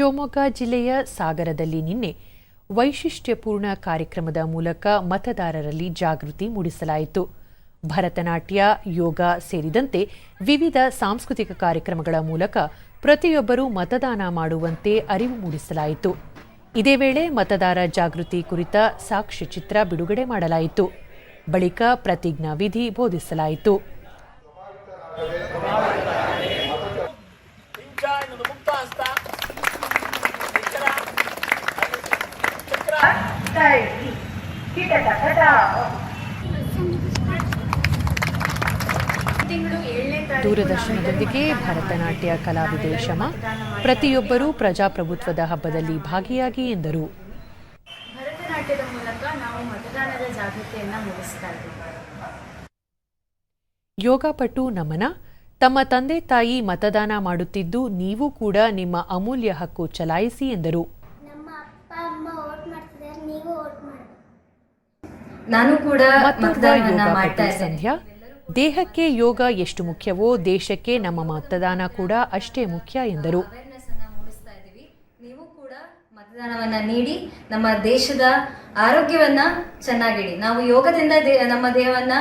ಶಿವಮೊಗ್ಗ ಜಿಲ್ಲೆಯ ಸಾಗರದಲ್ಲಿ ನಿನ್ನೆ ವೈಶಿಷ್ಟ್ಯಪೂರ್ಣ ಕಾರ್ಯಕ್ರಮದ ಮೂಲಕ ಮತದಾರರಲ್ಲಿ ಜಾಗೃತಿ ಮೂಡಿಸಲಾಯಿತು. ಭರತನಾಟ್ಯ, ಯೋಗ ಸೇರಿದಂತೆ ವಿವಿಧ ಸಾಂಸ್ಕೃತಿಕ ಕಾರ್ಯಕ್ರಮಗಳ ಮೂಲಕ ಪ್ರತಿಯೊಬ್ಬರೂ ಮತದಾನ ಮಾಡುವಂತೆ ಅರಿವು ಮೂಡಿಸಲಾಯಿತು. ಇದೇ ವೇಳೆ ಮತದಾರ ಜಾಗೃತಿ ಕುರಿತ ಸಾಕ್ಷ್ಯಚಿತ್ರ ಬಿಡುಗಡೆ ಮಾಡಲಾಯಿತು. ಬಳಿಕ ಪ್ರತಿಜ್ಞಾ ವಿಧಿ ಬೋಧಿಸಲಾಯಿತು. ದೂರದರ್ಶನದೊಂದಿಗೆ ಭರತನಾಟ್ಯ ಕಲಾವಿದೆ ಶಮ ಪ್ರತಿಯೊಬ್ಬರೂ ಪ್ರಜಾಪ್ರಭುತ್ವದ ಹಬ್ಬದಲ್ಲಿ ಭಾಗಿಯಾಗಿ ಎಂದರು. ಭರತನಾಟ್ಯದ ಮೂಲಕ ನಾವು ಮತದಾನದ ಜಾಗೃತಿಯನ್ನು ಮೂಡಿಸ್ತಾ ಯೋಗ ಯೋಗಪಟು ನಮನ ತಮ್ಮ ತಂದೆ ತಾಯಿ ಮತದಾನ ಮಾಡುತ್ತಿದ್ದು ನೀವು ಕೂಡ ನಿಮ್ಮ ಅಮೂಲ್ಯ ಹಕ್ಕು ಚಲಾಯಿಸಿ ಎಂದರು. ನಾನು ಕೂಡ ಮಾಡ್ತಾ ಸಂಧ್ಯಾ ದೇಹಕ್ಕೆ ಯೋಗ ಎಷ್ಟು ಮುಖ್ಯವೋ ದೇಶಕ್ಕೆ ನಮ್ಮ ಮತದಾನ ಕೂಡ ಅಷ್ಟೇ ಮುಖ್ಯ ಎಂದರು. ನೀವು ಕೂಡ ಮತದಾನವನ್ನ ನೀಡಿ ನಮ್ಮ ದೇಶದ ಆರೋಗ್ಯವನ್ನ ಚೆನ್ನಾಗಿಡಿ. ನಾವು ಯೋಗದಿಂದ ನಮ್ಮ ದೇಹವನ್ನ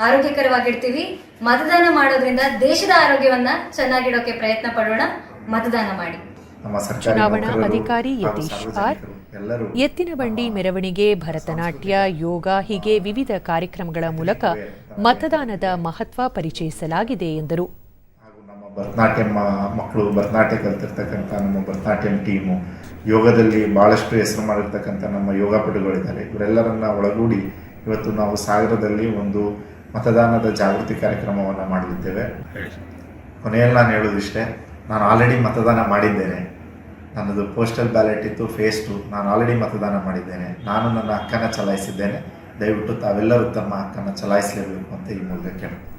ಆರೋಗ್ಯಕರವಾಗಿಡ್ತೀವಿ. ಮತದಾನ ಮಾಡೋದ್ರಿಂದ ದೇಶದ ಆರೋಗ್ಯವನ್ನ ಚೆನ್ನಾಗಿಡೋಕೆ ಪ್ರಯತ್ನ ಪಡೋಣ. ಮತದಾನ ಮಾಡಿ. ಚುನಾವಣಾ ಅಧಿಕಾರಿ ಯತೀಶ್ ಆರ್ ಎತ್ತಿನ ಬಂಡಿ ಮೆರವಣಿಗೆ ಭರತನಾಟ್ಯ ಯೋಗ ಹೀಗೆ ವಿವಿಧ ಕಾರ್ಯಕ್ರಮಗಳ ಮೂಲಕ ಮತದಾನದ ಮಹತ್ವ ಪರಿಚಯಿಸಲಾಗಿದೆ ಎಂದರು. ನಮ್ಮ ಭರತನಾಟ್ಯಂ ಮಕ್ಕಳು ಭರತನಾಟ್ಯ ಕಲ್ತಿರ್ತಕ್ಕಂಥ ನಮ್ಮ ಭರತನಾಟ್ಯಂ ಟೀಮು ಯೋಗದಲ್ಲಿ ಭಾಳಷ್ಟು ಹೆಸರು ಮಾಡಿರ್ತಕ್ಕಂಥ ನಮ್ಮ ಯೋಗಪಟುಗಳಿದ್ದಾರೆ ಇವರೆಲ್ಲರನ್ನ ಒಳಗೂಡಿ ಇವತ್ತು ನಾವು ಸಾಗರದಲ್ಲಿ ಒಂದು ಮತದಾನದ ಜಾಗೃತಿ ಕಾರ್ಯಕ್ರಮವನ್ನು ಮಾಡಲಿದ್ದೇವೆ. ಕೊನೆಯಲ್ಲಿ ನಾನು ಹೇಳೋದಿಷ್ಟೇ ನಾನು ಆಲ್ರೆಡಿ ಮತದಾನ ಮಾಡಿದ್ದೇನೆ. ನನ್ನದು ಪೋಸ್ಟಲ್ ಬ್ಯಾಲೆಟ್ ಇತ್ತು ಫೇಸ್ ಟು ನಾನು ಆಲ್ರೆಡಿ ಮತದಾನ ಮಾಡಿದ್ದೇನೆ. ನಾನು ನನ್ನ ಅಕ್ಕನ ಚಲಾಯಿಸಿದ್ದೇನೆ. ದಯವಿಟ್ಟು ತಾವೆಲ್ಲರೂ ತಮ್ಮ ಅಕ್ಕನ ಚಲಾಯಿಸಲೇಬೇಕು ಅಂತ ಈ ಮೂಲಕ ಕೇಳ್ತೀನಿ